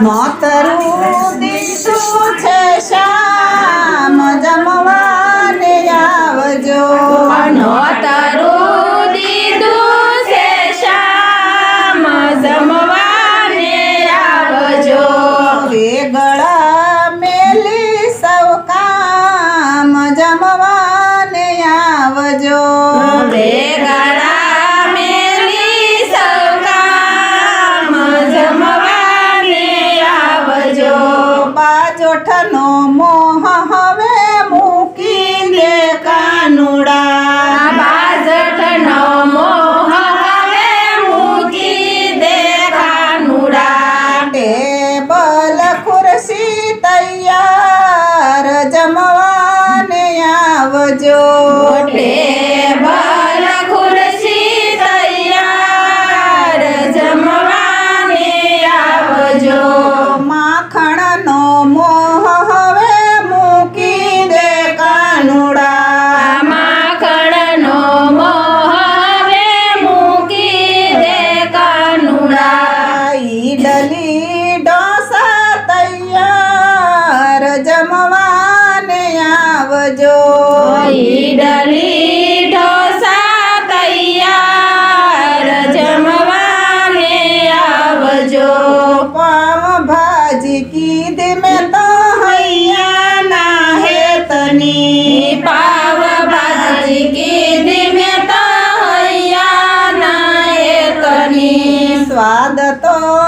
નોતરું દીધું છે શ્યામ જમવાને આવજો નોતરું દીધું છે જમવાને આવજો વેગળા મેલી સૌ કામ આવજો બાજોઠનો મોહ હવે મૂકી દે કાનુડા બાજટનો મોહ હવે મૂકી દે કાનુડા ટેબલ ખુરશી તૈયાર જમવાને આવજો ટેબલ જમવાને આવજો ઈડલી ઢોસા તૈયાર જમવાને આવજો પાવ ભાજી કીધી મેં તો હૈયા ના હેતની પાવ ભાજી કીધી મેં તો હૈયા નાયકની સ્વાદ તો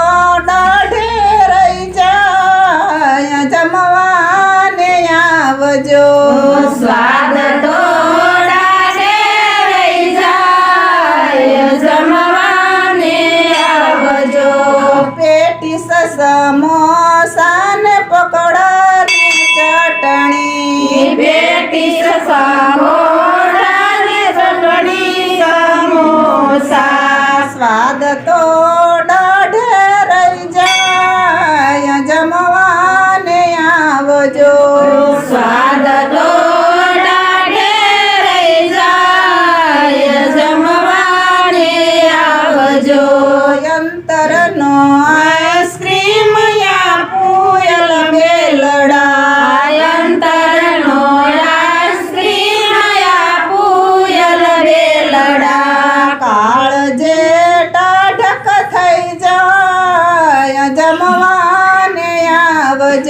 પેટી સમોસા ને પકોડા ને ચટણી બેટી સમોસાને ચટણી સમોસા. સ્વાદ તો દાઢે રહી જાય જમવાને આવજો. સ્વાદ તો ડાઢે જમવાને આવજો.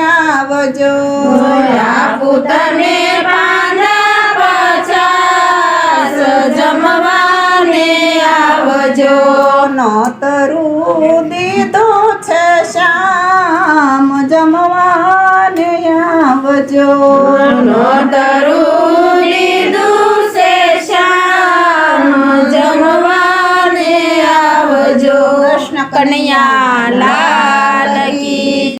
આવજો. આપું તને પાંદા પચાસ જમવાને આવજો. નોતરું દીધો છે શ્યામ જમવાને આવજો. નો